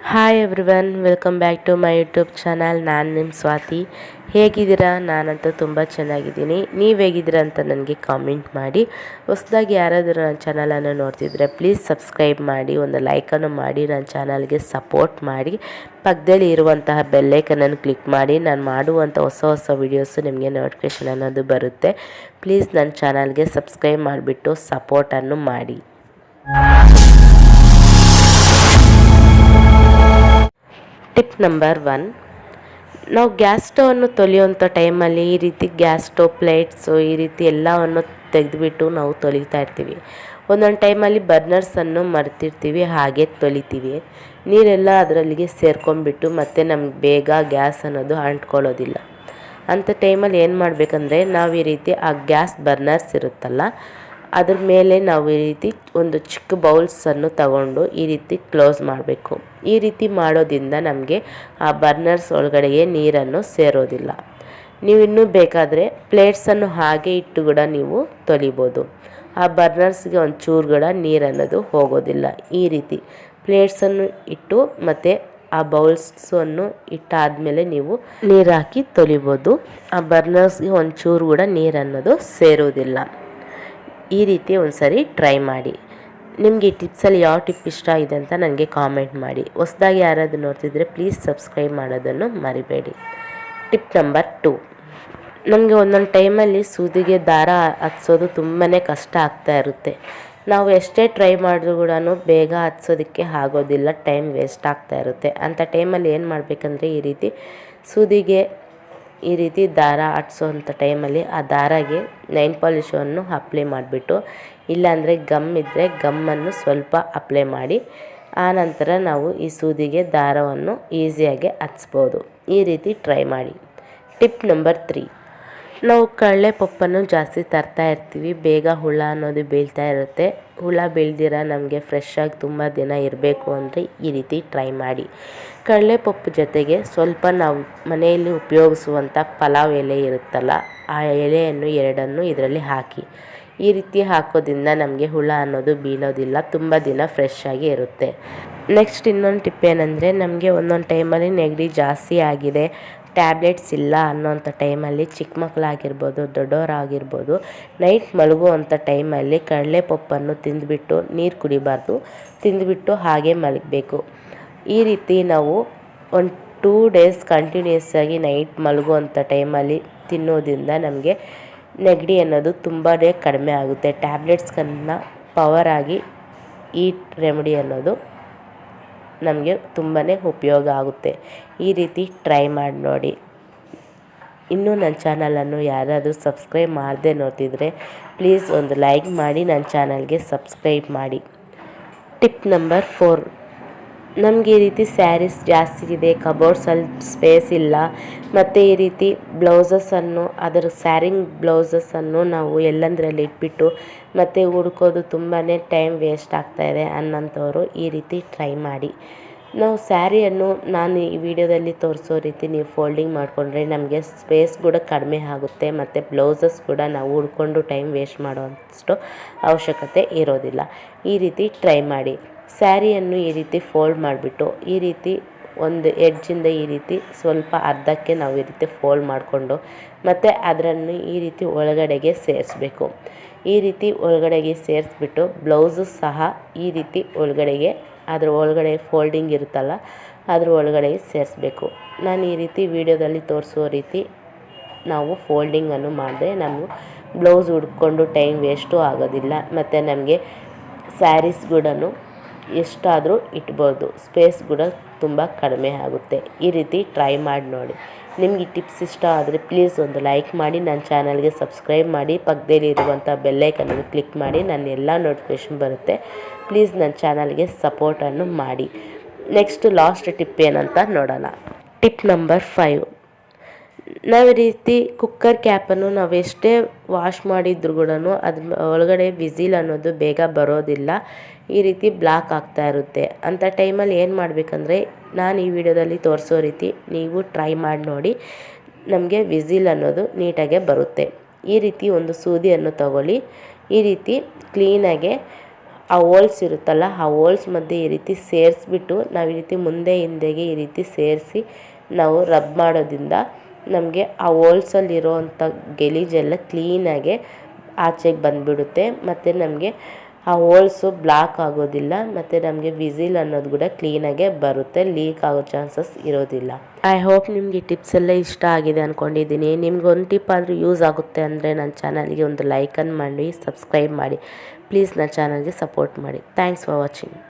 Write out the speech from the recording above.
Hi everyone welcome back to my YouTube channel ನಾನು ನಿಮ್ಮ ಸ್ವಾತಿ. ಹೇಗಿದ್ದೀರಾ? ನಾನಂತೂ ತುಂಬ ಚೆನ್ನಾಗಿದ್ದೀನಿ. ನೀವು ಹೇಗಿದ್ದೀರಾ ಅಂತ ನನಗೆ ಕಾಮೆಂಟ್ ಮಾಡಿ. ಹೊಸದಾಗಿ ಯಾರಾದರೂ ನನ್ನ ಚಾನಲನ್ನು ನೋಡ್ತಿದ್ರೆ ಪ್ಲೀಸ್ ಸಬ್ಸ್ಕ್ರೈಬ್ ಮಾಡಿ, ಒಂದು ಲೈಕನ್ನು ಮಾಡಿ, ನನ್ನ ಚಾನಲ್ಗೆ ಸಪೋರ್ಟ್ ಮಾಡಿ. ಪಕ್ಕದಲ್ಲಿ ಇರುವಂತಹ ಬೆಲ್ಲೈಕನನ್ನು ಕ್ಲಿಕ್ ಮಾಡಿ. ನಾನು ಮಾಡುವಂಥ ಹೊಸ ಹೊಸ ವೀಡಿಯೋಸು ನಿಮಗೆ ನೋಟಿಫಿಕೇಷನ್ ಅನ್ನೋದು ಬರುತ್ತೆ. ಪ್ಲೀಸ್ ನನ್ನ ಚಾನಲ್ಗೆ ಸಬ್ಸ್ಕ್ರೈಬ್ ಮಾಡಿಬಿಟ್ಟು ಸಪೋರ್ಟನ್ನು ಮಾಡಿ. Tip number one. ನಾವು ಗ್ಯಾಸ್ ಸ್ಟವನ್ನು ತೊಳೆಯುವಂಥ ಟೈಮಲ್ಲಿ ಈ ರೀತಿ ಗ್ಯಾಸ್ ಸ್ಟವ್ ಪ್ಲೇಟ್ಸು, ಈ ರೀತಿ ಎಲ್ಲವನ್ನು ತೆಗೆದುಬಿಟ್ಟು ನಾವು ತೊಳಿತಾ ಇರ್ತೀವಿ. ಒಂದೊಂದು ಟೈಮಲ್ಲಿ ಬರ್ನರ್ಸನ್ನು ಮರ್ತಿರ್ತೀವಿ, ಹಾಗೆ ತೊಳಿತೀವಿ. ನೀರೆಲ್ಲ ಅದರಲ್ಲಿಗೆ ಸೇರ್ಕೊಂಡ್ಬಿಟ್ಟು ಮತ್ತೆ ನಮ್ಗೆ ಬೇಗ ಗ್ಯಾಸ್ ಅನ್ನೋದು ಅಂಟ್ಕೊಳ್ಳೋದಿಲ್ಲ. ಅಂಥ ಟೈಮಲ್ಲಿ ಏನು ಮಾಡಬೇಕಂದ್ರೆ ನಾವು ಈ ರೀತಿ ಆ ಗ್ಯಾಸ್ ಬರ್ನರ್ಸ್ ಇರುತ್ತಲ್ಲ ಅದ್ರ ಮೇಲೆ ನಾವು ಈ ರೀತಿ ಒಂದು ಚಿಕ್ಕ ಬೌಲ್ಸನ್ನು ತಗೊಂಡು ಈ ರೀತಿ ಕ್ಲೋಸ್ ಮಾಡಬೇಕು. ಈ ರೀತಿ ಮಾಡೋದ್ರಿಂದ ನಮಗೆ ಆ ಬರ್ನರ್ಸ್ ಒಳಗಡೆಗೆ ನೀರನ್ನು ಸೇರೋದಿಲ್ಲ. ನೀವು ಇನ್ನೂ ಬೇಕಾದರೆ ಪ್ಲೇಟ್ಸನ್ನು ಹಾಗೆ ಇಟ್ಟು ಕೂಡ ನೀವು ತೊಲಿಬೋದು. ಆ ಬರ್ನರ್ಸ್ಗೆ ಒಂದು ಚೂರು ಕೂಡ ನೀರನ್ನೋದು ಹೋಗೋದಿಲ್ಲ. ಈ ರೀತಿ ಪ್ಲೇಟ್ಸನ್ನು ಇಟ್ಟು ಮತ್ತು ಆ ಬೌಲ್ಸನ್ನು ಇಟ್ಟಾದಮೇಲೆ ನೀವು ನೀರು ಹಾಕಿ ತೊಲಿಬೋದು. ಆ ಬರ್ನರ್ಸ್ಗೆ ಒಂಚೂರು ಚೂರು ಕೂಡ ನೀರನ್ನೋದು ಸೇರೋದಿಲ್ಲ. ಈ ರೀತಿ ಒಂದು ಸರಿ ಟ್ರೈ ಮಾಡಿ. ನಿಮಗೆ ಈ ಟಿಪ್ಸಲ್ಲಿ ಯಾವ ಟಿಪ್ ಇಷ್ಟ ಇದೆ ಅಂತ ನನಗೆ ಕಾಮೆಂಟ್ ಮಾಡಿ. ಹೊಸದಾಗಿ ಯಾರಾದರೂ ನೋಡ್ತಿದ್ರೆ ಪ್ಲೀಸ್ ಸಬ್ಸ್ಕ್ರೈಬ್ ಮಾಡೋದನ್ನು ಮರಿಬೇಡಿ. ಟಿಪ್ ನಂಬರ್ ಟು ನಮಗೆ ಒಂದೊಂದು ಟೈಮಲ್ಲಿ ಸೂದಿಗೆ ದಾರ ಹತ್ಸೋದು ತುಂಬಾ ಕಷ್ಟ ಆಗ್ತಾ ಇರುತ್ತೆ. ನಾವು ಎಷ್ಟೇ ಟ್ರೈ ಮಾಡಿದ್ರು ಕೂಡ ಬೇಗ ಹತ್ಸೋದಕ್ಕೆ ಆಗೋದಿಲ್ಲ ಟೈಮ್ ವೇಸ್ಟ್ ಆಗ್ತಾ ಇರುತ್ತೆ. ಅಂಥ ಟೈಮಲ್ಲಿ ಏನು ಮಾಡಬೇಕಂದ್ರೆ ಈ ರೀತಿ ಸೂದಿಗೆ ಈ ರೀತಿ ದಾರ ಅಂಥ ಟೈಮಲ್ಲಿ ಆ ದಾರಗೆ ನೈನ್ ಪಾಲಿಷನ್ನು ಅಪ್ಲೈ ಮಾಡಿಬಿಟ್ಟು, ಇಲ್ಲಾಂದರೆ ಗಮ್ ಇದ್ದರೆ ಗಮ್ಮನ್ನು ಸ್ವಲ್ಪ ಅಪ್ಲೈ ಮಾಡಿ ಆನಂತರ ನಾವು ಈ ಸೂದಿಗೆ ದಾರವನ್ನು ಈಸಿಯಾಗಿ ಹಚ್ಬೋದು. ಈ ರೀತಿ ಟ್ರೈ ಮಾಡಿ. Tip number three. ನಾವು ಕಡಲೆ ಪಪ್ಪನ್ನು ಜಾಸ್ತಿ ತರ್ತಾ ಇರ್ತೀವಿ. ಬೇಗ ಹುಳ ಅನ್ನೋದು ಬೀಳ್ತಾ ಇರುತ್ತೆ. ಹುಳ ಬೀಳ್ದಿರ ನಮಗೆ ಫ್ರೆಶ್ಶಾಗಿ ತುಂಬ ದಿನ ಇರಬೇಕು ಅಂದರೆ ಈ ರೀತಿ ಟ್ರೈ ಮಾಡಿ. ಕಡಲೆ ಪಪ್ಪು ಜೊತೆಗೆ ಸ್ವಲ್ಪ ನಾವು ಮನೆಯಲ್ಲಿ ಉಪಯೋಗಿಸುವಂಥ ಪಲಾವ್ ಎಲೆ ಇರುತ್ತಲ್ಲ, ಆ ಎಲೆಯನ್ನು ಎರಡನ್ನು ಇದರಲ್ಲಿ ಹಾಕಿ. ಈ ರೀತಿ ಹಾಕೋದ್ರಿಂದ ನಮಗೆ ಹುಳ ಅನ್ನೋದು ಬೀಳೋದಿಲ್ಲ, ತುಂಬ ದಿನ ಫ್ರೆಶ್ ಆಗಿ ಇರುತ್ತೆ. ನೆಕ್ಸ್ಟ್ ಇನ್ನೊಂದು ಟಿಪ್ ಏನಂದರೆ, ನಮಗೆ ಒಂದೊಂದು ಟೈಮಲ್ಲಿ ನೆಗಡಿ ಜಾಸ್ತಿ ಆಗಿದೆ. ಟ್ಯಾಬ್ಲೆಟ್ಸ್ ಇಲ್ಲ ಅನ್ನೋಂಥ ಟೈಮಲ್ಲಿ ಚಿಕ್ಕ ಮಕ್ಕಳಾಗಿರ್ಬೋದು ದೊಡ್ಡವರಾಗಿರ್ಬೋದು ನೈಟ್ ಮಲಗುವಂಥ ಟೈಮಲ್ಲಿ ಕಡಲೆ ಪಪ್ಪನ್ನು ತಿಂದುಬಿಟ್ಟು ನೀರು ಕುಡಿಬಾರ್ದು, ತಿಂದುಬಿಟ್ಟು ಹಾಗೆ ಮಲಗಬೇಕು. ಈ ರೀತಿ ನಾವು ಒಂದು ಟೂ ಡೇಸ್ ಕಂಟಿನ್ಯೂಸ್ ಆಗಿ ನೈಟ್ ಮಲಗುವಂಥ ಟೈಮಲ್ಲಿ ತಿನ್ನೋದ್ರಿಂದ ನಮಗೆ ನೆಗಡಿ ಅನ್ನೋದು ತುಂಬಾ ಕಡಿಮೆ ಆಗುತ್ತೆ. ಟ್ಯಾಬ್ಲೆಟ್ಸ್ಗಳನ್ನ ಪವರ್ ಆಗಿ ಈ ರೆಮಿಡಿ ಅನ್ನೋದು ನಮಗೆ ತುಂಬಾ ಉಪಯೋಗ ಆಗುತ್ತೆ. ಈ ರೀತಿ ಟ್ರೈ ಮಾಡಿ ನೋಡಿ. ಇನ್ನೂ ನನ್ನ ಚಾನಲನ್ನು ಯಾರಾದರೂ ಸಬ್ಸ್ಕ್ರೈಬ್ ಮಾಡದೆ ನೋಡ್ತಿದ್ರೆ ಪ್ಲೀಸ್ ಒಂದು ಲೈಕ್ ಮಾಡಿ, ನನ್ನ ಚಾನಲ್ಗೆ ಸಬ್ಸ್ಕ್ರೈಬ್ ಮಾಡಿ. ಟಿಪ್ ನಂಬರ್ ಫೋರ್ ನಮಗೆ ಈ ರೀತಿ ಸ್ಯಾರೀಸ್ ಜಾಸ್ತಿ ಇದೆ ಕಬೋರ್ಡ್ಸಲ್ಲಿ ಸ್ಪೇಸ್ ಇಲ್ಲ, ಮತ್ತು ಈ ರೀತಿ ಬ್ಲೌಸಸನ್ನು ಅದರ ಸ್ಯಾರಿಂಗ್ ಬ್ಲೌಸಸನ್ನು ನಾವು ಎಲ್ಲಂದರಲ್ಲಿ ಇಟ್ಬಿಟ್ಟು, ಮತ್ತು ಹುಡ್ಕೋದು ತುಂಬಾ ಟೈಮ್ ವೇಸ್ಟ್ ಆಗ್ತಾಯಿದೆ ಅನ್ನೋಂಥವ್ರು ಈ ರೀತಿ ಟ್ರೈ ಮಾಡಿ. ನಾವು ಸ್ಯಾರಿಯನ್ನು ನಾನು ಈ ವಿಡಿಯೋದಲ್ಲಿ ತೋರಿಸೋ ರೀತಿ ನೀವು ಫೋಲ್ಡಿಂಗ್ ಮಾಡಿಕೊಂಡ್ರೆ ನಮಗೆ ಸ್ಪೇಸ್ ಕೂಡ ಕಡಿಮೆ ಆಗುತ್ತೆ, ಮತ್ತು ಬ್ಲೌಸಸ್ ಕೂಡ ನಾವು ಹುಡ್ಕೊಂಡು ಟೈಮ್ ವೇಸ್ಟ್ ಮಾಡೋವಷ್ಟು ಅವಶ್ಯಕತೆ ಇರೋದಿಲ್ಲ. ಈ ರೀತಿ ಟ್ರೈ ಮಾಡಿ. ಸ್ಯಾರಿಯನ್ನು ಈ ರೀತಿ ಫೋಲ್ಡ್ ಮಾಡಿಬಿಟ್ಟು, ಈ ರೀತಿ ಒಂದು ಎಡ್ಜಿಂದ ಈ ರೀತಿ ಸ್ವಲ್ಪ ಅರ್ಧಕ್ಕೆ ನಾವು ಈ ರೀತಿ ಫೋಲ್ಡ್ ಮಾಡಿಕೊಂಡು, ಮತ್ತು ಅದನ್ನು ಈ ರೀತಿ ಒಳಗಡೆಗೆ ಸೇರಿಸ್ಬೇಕು. ಈ ರೀತಿ ಒಳಗಡೆಗೆ ಸೇರಿಸ್ಬಿಟ್ಟು, ಬ್ಲೌಸು ಸಹ ಈ ರೀತಿ ಒಳಗಡೆಗೆ, ಅದ್ರ ಒಳಗಡೆ ಫೋಲ್ಡಿಂಗ್ ಇರುತ್ತಲ್ಲ, ಅದ್ರ ಒಳಗಡೆ ಸೇರಿಸ್ಬೇಕು. ನಾನು ಈ ರೀತಿ ವೀಡಿಯೋದಲ್ಲಿ ತೋರಿಸೋ ರೀತಿ ನಾವು ಫೋಲ್ಡಿಂಗನ್ನು ಮಾಡಿದ್ರೆ ನಾವು ಬ್ಲೌಸ್ ಹುಡ್ಕೊಂಡು ಟೈಮ್ ವೇಸ್ಟು ಆಗೋದಿಲ್ಲ, ಮತ್ತು ನಮಗೆ ಸ್ಯಾರೀಸ್ ಕೂಡ ಎಷ್ಟಾದರೂ ಇಟ್ಬೋದು. ಸ್ಪೇಸ್ ಕೂಡ ತುಂಬ ಕಡಿಮೆ ಆಗುತ್ತೆ. ಈ ರೀತಿ ಟ್ರೈ ಮಾಡಿ ನೋಡಿ. ನಿಮಗೆ ಟಿಪ್ಸ್ ಇಷ್ಟ ಆದರೆ ಪ್ಲೀಸ್ ಒಂದು ಲೈಕ್ ಮಾಡಿ ನನ್ನ ಚಾನಲ್ಗೆ ಸಬ್ಸ್ಕ್ರೈಬ್ ಮಾಡಿ ಪಕ್ಕದಲ್ಲಿ ಇರುವಂಥ ಬೆಲ್ಲೈಕನನ್ನು ಕ್ಲಿಕ್ ಮಾಡಿ ನನ್ನ ಎಲ್ಲ ನೋಟಿಫಿಕೇಷನ್ ಬರುತ್ತೆ. ಪ್ಲೀಸ್ ನನ್ನ ಚಾನಲ್ಗೆ ಸಪೋರ್ಟನ್ನು ಮಾಡಿ. ನೆಕ್ಸ್ಟ್ ಲಾಸ್ಟ್ ಟಿಪ್ ಏನಂತ ನೋಡೋಣ. ಟಿಪ್ ನಂಬರ್ ಫೈವ್ ನಾವು ಈ ರೀತಿ ಕುಕ್ಕರ್ ಕ್ಯಾಪನ್ನು ನಾವು ಎಷ್ಟೇ ವಾಶ್ ಮಾಡಿದ್ರು ಕೂಡ ಅದು ಒಳಗಡೆ ವಿಸಿಲ್ ಅನ್ನೋದು ಬೇಗ ಬರೋದಿಲ್ಲ. ಈ ರೀತಿ ಬ್ಲಾಕ್ ಆಗ್ತಾ ಇರುತ್ತೆ. ಅಂಥ ಟೈಮಲ್ಲಿ ಏನು ಮಾಡಬೇಕಂದ್ರೆ ನಾನು ಈ ವಿಡಿಯೋದಲ್ಲಿ ತೋರಿಸೋ ರೀತಿ ನೀವು ಟ್ರೈ ಮಾಡಿ ನೋಡಿ ನಮಗೆ ವಿಸಿಲ್ ಅನ್ನೋದು ನೀಟಾಗೆ ಬರುತ್ತೆ. ಈ ರೀತಿ ಒಂದು ಸೂದಿಯನ್ನು ತಗೊಳ್ಳಿ. ಈ ರೀತಿ ಕ್ಲೀನಾಗೆ ಆ ಹೋಲ್ಸ್ ಇರುತ್ತಲ್ಲ, ಆ ಹೋಲ್ಸ್ ಮಧ್ಯೆ ಈ ರೀತಿ ಸೇರಿಸ್ಬಿಟ್ಟು ನಾವು ಈ ರೀತಿ ಮುಂದೆ ಹಿಂದೆಗೆ ಈ ರೀತಿ ಸೇರಿಸಿ ನಾವು ರಬ್ ಮಾಡೋದ್ರಿಂದ ನಮಗೆ ಆ ಹೋಲ್ಸಲ್ಲಿರೋವಂಥ ಗಲೀಜೆಲ್ಲ ಕ್ಲೀನಾಗೆ ಆಚೆಗೆ ಬಂದುಬಿಡುತ್ತೆ. ಮತ್ತು ನಮಗೆ ಆ ಹೋಲ್ಸು ಬ್ಲಾಕ್ ಆಗೋದಿಲ್ಲ. ಮತ್ತು ನಮಗೆ ವಿಸಿಲ್ ಅನ್ನೋದು ಕೂಡ ಕ್ಲೀನಾಗೆ ಬರುತ್ತೆ. ಲೀಕ್ ಆಗೋ ಚಾನ್ಸಸ್ ಇರೋದಿಲ್ಲ. ಐ ಹೋಪ್ ನಿಮಗೆ ಟಿಪ್ಸ್ ಎಲ್ಲ ಇಷ್ಟ ಆಗಿದೆ ಅಂದ್ಕೊಂಡಿದ್ದೀನಿ ನಿಮ್ಗೆ ಒಂದು ಟಿಪ್ ಆದರೂ ಯೂಸ್ ಆಗುತ್ತೆ ಅಂದರೆ ನನ್ನ ಚಾನಲ್ಗೆ ಒಂದು ಲೈಕನ್ನು ಮಾಡಿ ಸಬ್ಸ್ಕ್ರೈಬ್ ಮಾಡಿ. ಪ್ಲೀಸ್ ನನ್ನ ಚಾನಲ್ಗೆ ಸಪೋರ್ಟ್ ಮಾಡಿ. Thanks for watching